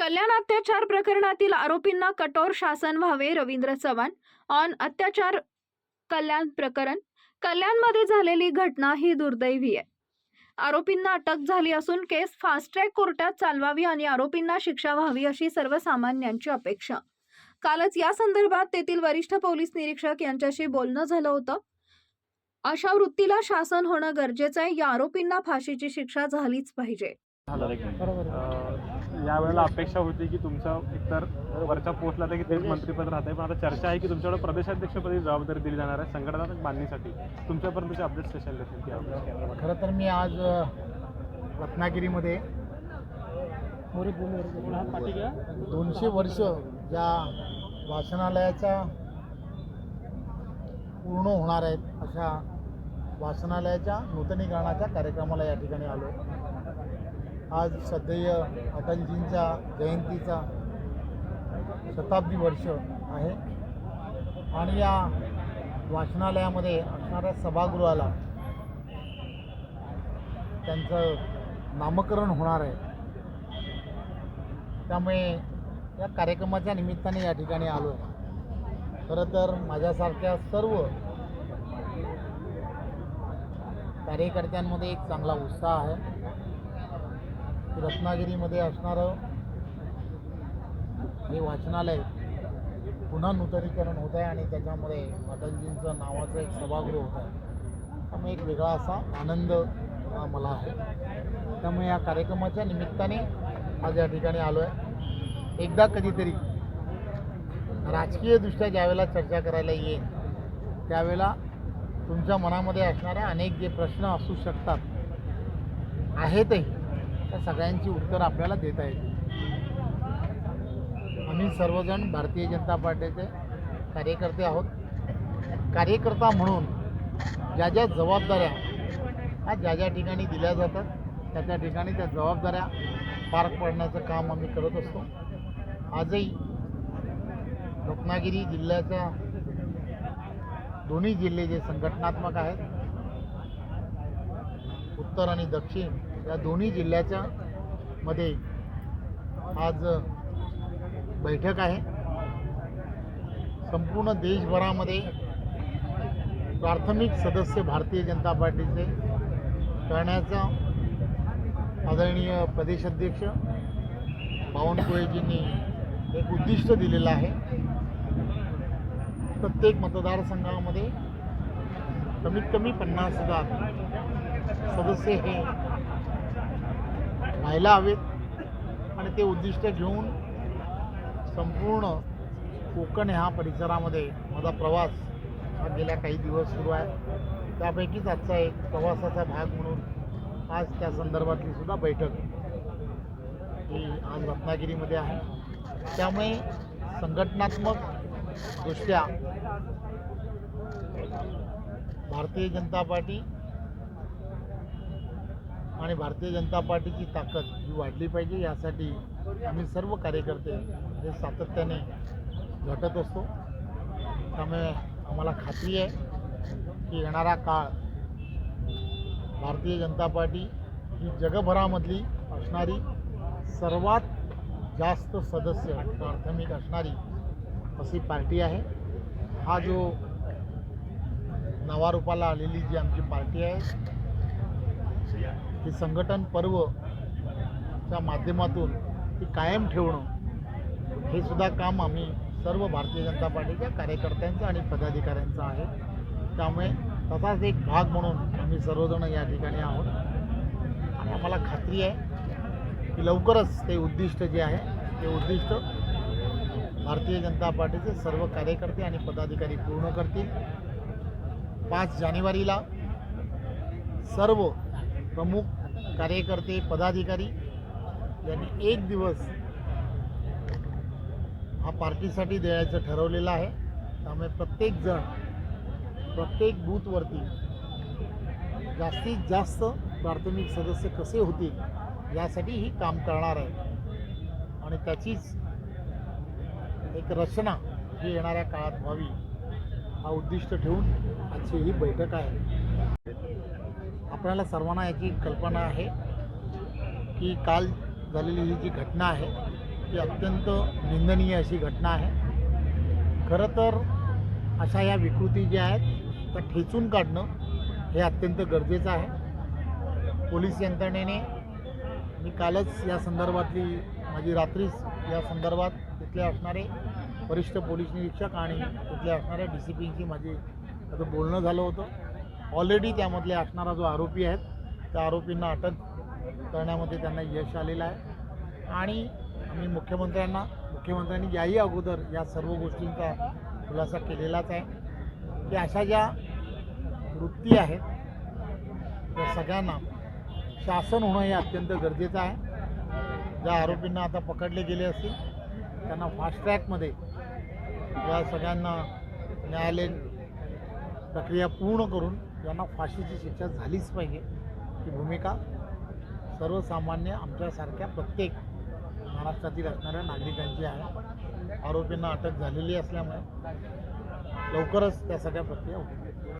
कल्याण अत्याचार प्रकरणातील आरोपींना कठोर शासन व्हावे रवींद्र चव्हाण. ऑन अत्याचार कल्याण प्रकरण. कल्याणमध्ये झालेली घटना ही दुर्दैवी आहे. आरोपींना अटक झाली असून केस फास्ट ट्रॅक कोर्टात चालवावी आणि आरोपींना शिक्षा व्हावी अशी सर्वसामान्यांची अपेक्षा. कालच या संदर्भात तेथील वरिष्ठ पोलीस निरीक्षक यांच्याशी बोलणं झालं होतं. अशा वृत्तीला शासन होणं गरजेचं आहे. या आरोपींना फाशीची शिक्षा झालीच पाहिजे. यावेळेला अपेक्षा होती की तुमचं एकतर वरच्या पोस्टला तर की तेच मंत्रिपद राहते पण आता चर्चा आहे की तुमच्याकडे प्रदेशाध्यक्षपदी जबाबदारी दिली जाणार आहे संघटनात्मक बांधणीसाठी तुमच्यापर्यंतचे अपडेट्स कसे आले असतील की updates? खरं तर मी आज रत्नागिरीमध्ये दोनशे वर्ष ज्या वाचनालयाच्या पूर्ण होणार आहेत अशा वाचनालयाच्या नूतनीकरणाच्या कार्यक्रमाला या ठिकाणी आलो. आज सध्या अटलजींच्या जयंतीचा शताब्दी वर्ष आहे. आणि या वाचनालयामध्ये असणाऱ्या सभागृहाला त्यांचं नामकरण होणार आहे. त्यामुळे या कार्यक्रमाच्या निमित्ताने या ठिकाणी आलो खरं तर माझ्यासारख्या सर्व कार्यकर्त्यांमध्ये एक चांगला उत्साह आहे. रत्नागिरीमध्ये असणारं हे वाचनालय पुन्हा नूतनीकरण होत आहे आणि त्याच्यामुळे अटलजींचं नावाचं एक सभागृह होत आहे. त्यामुळे एक वेगळा असा आनंद मला आहे. त्यामुळे या कार्यक्रमाच्या निमित्ताने आज या ठिकाणी आलो आहे एकदा कधीतरी राजकीयदृष्ट्या ज्यावेळेला चर्चा करायला येईल त्यावेळेला तुमच्या मनामध्ये असणाऱ्या अनेक जे प्रश्न असू शकतात आहेतही. त्या सगळ्यांची उत्तर आपल्याला देता येतील. आम्ही सर्वजण भारतीय जनता पार्टीचे कार्यकर्ते आहोत. कार्यकर्ता म्हणून ज्या ज्या जबाबदाऱ्या ह्या ज्या ज्या ठिकाणी दिल्या जातात त्या त्या ठिकाणी त्या जबाबदाऱ्या पार पाडण्याचं काम आम्ही करत असतो. आजही रत्नागिरी जिल्ह्याच्या दोन्ही जिल्हे जे संघटनात्मक आहेत उत्तर आणि दक्षिण या दोन्ही जिल्ह्याच्या मध्ये आज बैठक आहे. संपूर्ण देशभरामध्ये प्राथमिक सदस्य भारतीय जनता पार्टीचे करण्याचा आदरणीय प्रदेशाध्यक्ष बावनकुळेजींनी एक उद्दिष्ट दिलेलं आहे. प्रत्येक मतदारसंघामध्ये कमीत कमी पन्नास हजार सदस्य हे व्हायला हवेत आणि ते उद्दिष्ट घेऊन संपूर्ण कोकण ह्या परिसरामध्ये माझा प्रवास हा गेल्या काही दिवस सुरू आहे. त्यापैकीच आजचा एक प्रवासाचा भाग म्हणून आज त्या संदर्भातली सुद्धा बैठक ही आज रत्नागिरीमध्ये आहे. त्यामुळे संघटनात्मक दृष्ट्या भारतीय जनता पार्टी आणि भारतीय जनता पार्टीची ताकद ही वाढली पाहिजे यासाठी आम्ही सर्व कार्यकर्ते हे सातत्याने झटत असतो. त्यामुळे आम्हाला खात्री आहे की येणारा काळ भारतीय जनता पार्टी ही जगभरामधली असणारी सर्वात जास्त सदस्य प्राथमिक असणारी अशी पार्टी आहे. हा जो नवारूपाला आलेली जी आमची पार्टी आहे हे संघटन पर्वच्या माध्यमातून ती कायम ठेवणं हे सुद्धा काम आम्ही सर्व भारतीय जनता पार्टीच्या कार्यकर्त्यांचं आणि पदाधिकाऱ्यांचं आहे. त्यामुळे तसाच एक भाग म्हणून आम्ही सर्वजण या ठिकाणी आहोत. आणि आम्हाला खात्री आहे की लवकरच ते उद्दिष्ट जे आहे ते उद्दिष्ट भारतीय जनता पार्टीचे सर्व कार्यकर्ते आणि पदाधिकारी पूर्ण करतील. पाच जानेवारीला सर्व प्रमुख कार्यकर्ते पदाधिकारी यांनी एक दिवस हा पार्टीसाठी द्यायचं ठरवलेलं आहे. त्यामुळे प्रत्येकजण प्रत्येक बूथवरती जास्तीत जास्त प्राथमिक सदस्य कसे होतील यासाठी ही काम करणार आहे. आणि त्याचीच एक रचना ही येणाऱ्या काळात व्हावी हा उद्दिष्ट ठेवून आजची ही बैठक आहे. आपल्याला सर्वांना याची कल्पना आहे की काल झालेली ही जी घटना आहे ती अत्यंत निंदनीय अशी घटना आहे. खरं तर अशा या विकृती ज्या आहेत त्या ठेचून काढणं हे अत्यंत गरजेचं आहे. पोलीस यंत्रणेने मी कालच या संदर्भातली माझी रात्रीच या संदर्भात तिथले असणारे वरिष्ठ पोलीस निरीक्षक आणि तिथले असणाऱ्या डी सी पींची माझी आता बोलणं झालं होतं. ऑलरेडी त्यामधले असणारा जो आरोपी आहेत त्या आरोपींना अटक करण्यामध्ये त्यांना यश आलेलं आहे. आणि आम्ही मुख्यमंत्र्यांना मुख्यमंत्र्यांनी याही अगोदर या सर्व गोष्टींचा खुलासा केलेलाच आहे. की अशा ज्या वृत्ती आहेत त्या सगळ्यांना शासन होणं हे अत्यंत गरजेचं आहे. ज्या आरोपींना आता पकडले गेले असतील त्यांना फास्ट ट्रॅकमध्ये या सगळ्यांना न्यायालयीन प्रक्रिया पूर्ण करून यांना फाशीची शिक्षा झालीच पाहिजे. ही भूमिका सर्वसामान्य आमच्यासारख्या प्रत्येक महाराष्ट्रातील असणाऱ्या नागरिकांची आहे. आरोपींना अटक झालेली असल्यामुळे लवकरच त्या सगळ्या प्रक्रिया होतील.